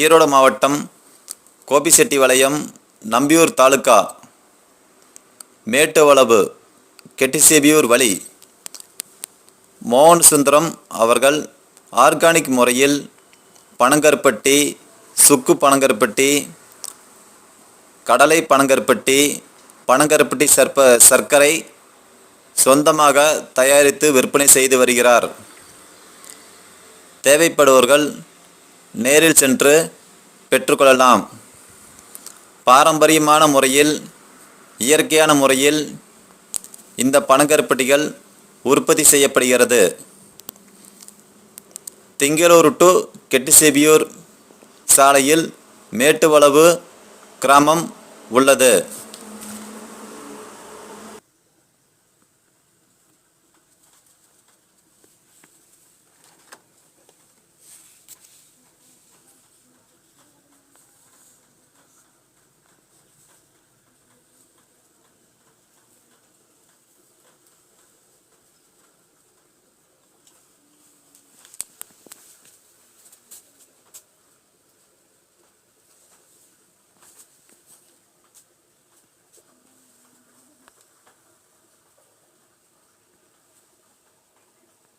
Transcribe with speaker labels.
Speaker 1: ஈரோடு மாவட்டம் கோபிச்செட்டிபாளையம் நம்பியூர் தாலுக்கா மேட்டுவளவு கெட்டிசேபியூர் வழி. மோகன் சுந்தரம் அவர்கள் ஆர்கானிக் முறையில் பனங்கருப்பட்டி சுக்கு பனங்கருப்பட்டி கடலை பனங்கருப்பட்டி பனங்கருப்பட்டி சர்ப்ப சர்க்கரை சொந்தமாக தயாரித்து விற்பனை செய்து வருகிறார். தேவைப்படுவர்கள் நேரில் சென்று பெற்றுக்கொள்ளலாம். பாரம்பரியமான முறையில் இயற்கையான முறையில் இந்த பனங்கருப்பட்டிகள் உற்பத்தி செய்யப்படுகிறது. திங்களூர் டு கெட்டிசேபியூர் சாலையில் மேட்டுவளவு கிராமம் உள்ளது.